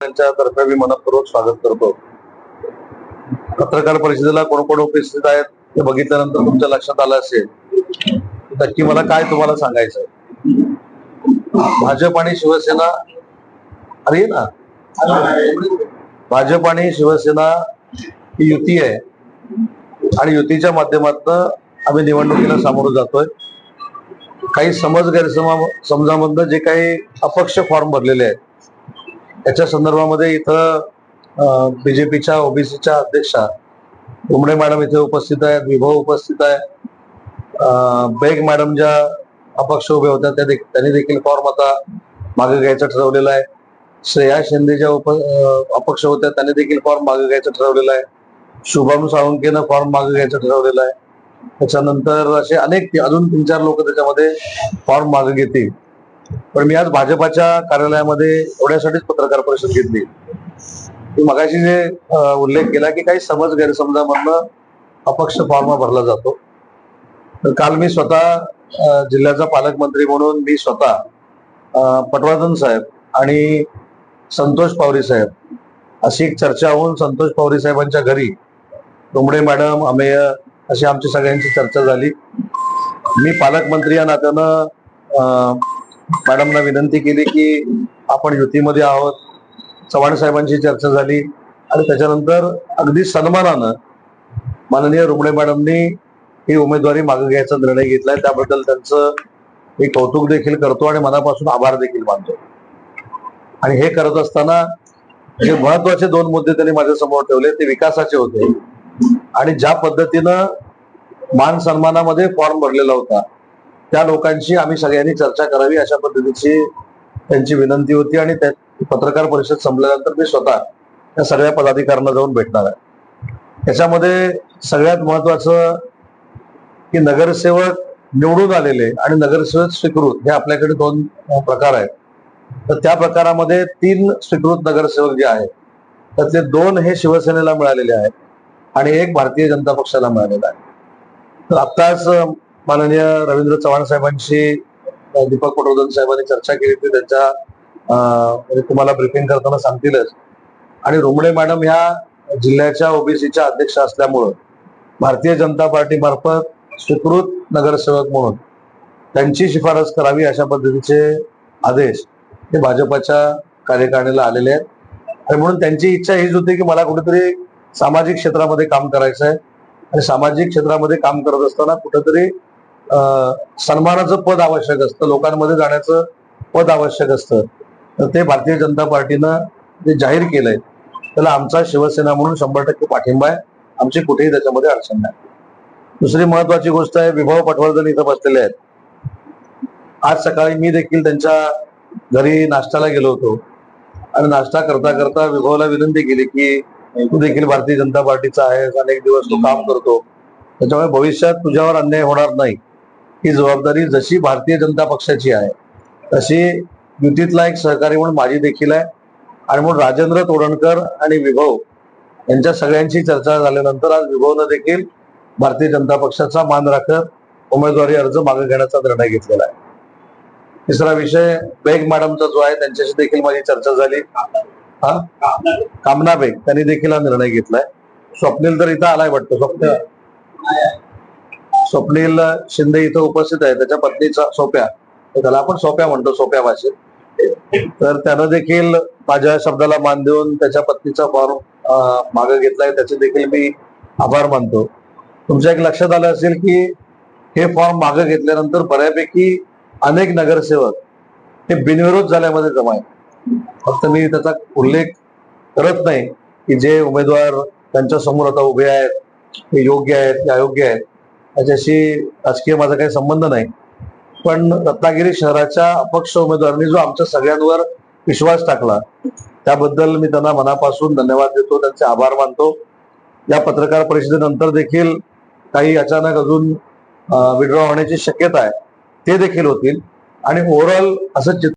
यांच्या तर्फे मी मनपूर्वक स्वागत करतो. पत्रकार परिषदेला कोण कोण उपस्थित आहेत ते बघितल्यानंतर तुमच्या लक्षात आलं असेल. नक्की मला काय तुम्हाला सांगायचं भाजप आणि शिवसेना अरे ये ना. भाजप आणि शिवसेना ही युती आहे. आणि युतीच्या माध्यमातून आम्ही निवडणुकीला सामोरं जातोय. काही समज गैरसमा समजामधनं जे काही अपक्ष फॉर्म भरलेले आहेत याच्या संदर्भामध्ये इथं बीजेपीच्या ओबीसीच्या अध्यक्षा उमडे मॅडम इथे उपस्थित आहेत विभव उपस्थित आहे बेग मॅडम ज्या अपक्ष उभ्या होत्या त्या देख- त्यांनी देखील फॉर्म आता मागे घ्यायचं ठरवलेलं आहे. श्रेया शिंदे ज्या उप अपक्ष होत्या त्यांनी देखील फॉर्म मागे घ्यायचं ठरवलेलं आहे. शुभम साळुंकेनं फॉर्म मागे घ्यायचं ठरवलेलं आहे. त्याच्यानंतर असे अनेक अजून तीन चार लोक त्याच्यामध्ये फॉर्म मागे घेतील. पण मी आज भाजपाच्या कार्यालयामध्ये एवढ्यासाठीच पत्रकार परिषद घेतली. मी मगाशी जे उल्लेख केला की काही समज गैरसमजामधनं अपक्ष फॉर्म भरला जातो. तर काल मी स्वतः जिल्ह्याचा पालकमंत्री म्हणून मी स्वतः पटवर्धन साहेब आणि संतोष पावरी साहेब अशी एक चर्चा होऊन संतोष पावरी साहेबांच्या घरी डोंबडे मॅडम अमेय अशी आमची सगळ्यांची चर्चा झाली. मी पालकमंत्री या नात्यानं अं, मॅडमना विनंती केली की आपण युतीमध्ये आहोत. चव्हाण साहेबांची चर्चा झाली आणि त्याच्यानंतर अगदी सन्मानानं माननीय रुमडे मॅडमनी ही उमेदवारी मागे घ्यायचा निर्णय घेतलाय. त्याबद्दल त्यांचं मी कौतुक देखील करतो आणि मनापासून आभार देखील मानतो. आणि हे करत असताना जे महत्त्वाचे दोन मुद्दे त्यांनी माझ्यासमोर ठेवले ते विकासाचे होते. आणि ज्या पद्धतीनं मान सन्मानामध्ये फॉर्म भरलेला होता त्या लोकांशी आम्ही सगळ्यांनी चर्चा करावी अशा पद्धतीची त्यांची विनंती होती आणि त्या पत्रकार परिषद संपल्यानंतर मी स्वतः त्या सगळ्या पदाधिकाऱ्यांना जाऊन भेटणार आहे. त्याच्यामध्ये सगळ्यात महत्वाचं की नगरसेवक निवडून आलेले आणि नगरसेवक स्वीकृत हे आपल्याकडे दोन प्रकार आहेत. तर त्या प्रकारामध्ये तीन स्वीकृत नगरसेवक जे आहेत त्यातले दोन हे शिवसेनेला मिळालेले आहेत आणि एक भारतीय जनता पक्षाला मिळालेला आहे. तर आत्ताच माननीय रवींद्र चव्हाण साहेबांशी दीपक पटवर्धन साहेबांनी चर्चा केली ती त्यांच्या म्हणजे तुम्हाला ब्रिफिंग करताना सांगतीलच. आणि रुमडे मॅडम ह्या जिल्ह्याच्या ओबीसीच्या अध्यक्ष असल्यामुळं भारतीय जनता पार्टी मार्फत स्वीकृत नगरसेवक म्हणून त्यांची शिफारस करावी अशा पद्धतीचे आदेश हे भाजपाच्या कार्यकारिणीला आलेले आहेत. आणि म्हणून त्यांची इच्छा हीच होती की मला कुठेतरी सामाजिक क्षेत्रामध्ये काम करायचं आहे आणि सामाजिक क्षेत्रामध्ये काम करत असताना कुठेतरी सन्मानाचं पद आवश्यक असतं. लोकांमध्ये जाण्याचं पद आवश्यक असतं. तर ते भारतीय जनता पार्टीनं जे जाहीर केलंय त्याला आमचा शिवसेना म्हणून शंभर टक्के पाठिंबा आहे. आमची कुठेही त्याच्यामध्ये अडचण नाही. दुसरी महत्वाची गोष्ट आहे विभव पटवर्धन इथं बसलेले आहेत. आज सकाळी मी देखील त्यांच्या घरी नाश्त्याला गेलो होतो. आणि नाश्ता करता करता विभावला विनंती केली की तू देखील भारतीय जनता पार्टीचा आहेस अनेक दिवस तू काम करतो. त्याच्यामुळे भविष्यात तुझ्यावर अन्याय होणार नाही. ही जबाबदारी जशी भारतीय जनता पक्षाची आहे तशी युतीतला एक सहकारी म्हणून माझी देखील आहे. आणि म्हणून राजेंद्र तोडणकर आणि विभव यांच्या सगळ्यांची चर्चा झाल्यानंतर आज विभवनं देखील भारतीय जनता पक्षाचा मान राखत उमेदवारी अर्ज मागे घेण्याचा निर्णय घेतलेला आहे. तिसरा विषय बेग मॅडमचा जो आहे त्यांच्याशी देखील माझी चर्चा झाली. हा? कामना बेग त्यांनी देखील हा निर्णय घेतलाय. स्वप्नील तर इथं आलाय वाटतं स्वप्न. स्वप्नील शिंदे इथं उपस्थित आहे त्याच्या पत्नीचा सोप्या. तर त्याला आपण सोप्या म्हणतो सोप्या भाषेत. तर त्यानं देखील माझ्या शब्दाला मान देऊन त्याच्या पत्नीचा फॉर्म मागे घेतलाय. त्याचे देखील मी आभार मानतो. तुमच्या एक लक्षात आलं असेल की हे फॉर्म मागे घेतल्यानंतर बऱ्यापैकी अनेक नगरसेवक हे बिनविरोध झाल्यामध्ये जमा आहे फक्त मी त्याचा उल्लेख करत नाही की जे उमेदवार त्यांच्यासमोर आता उभे आहेत हे योग्य आहेत की अयोग्य आहेत. त्याच्याशी राजकीय माझा काही संबंध नाही. पण रत्नागिरी शहराच्या अपक्ष उमेदवारांनी जो आमच्या सगळ्यांवर विश्वास टाकला त्याबद्दल मी त्यांना मनापासून धन्यवाद देतो त्यांचे आभार मानतो. या पत्रकार परिषदेनंतर देखील काही अचानक अजून विड्रॉ होण्याची शक्यता आहे ते देखील होतील. आणि ओव्हरऑल असं चित्र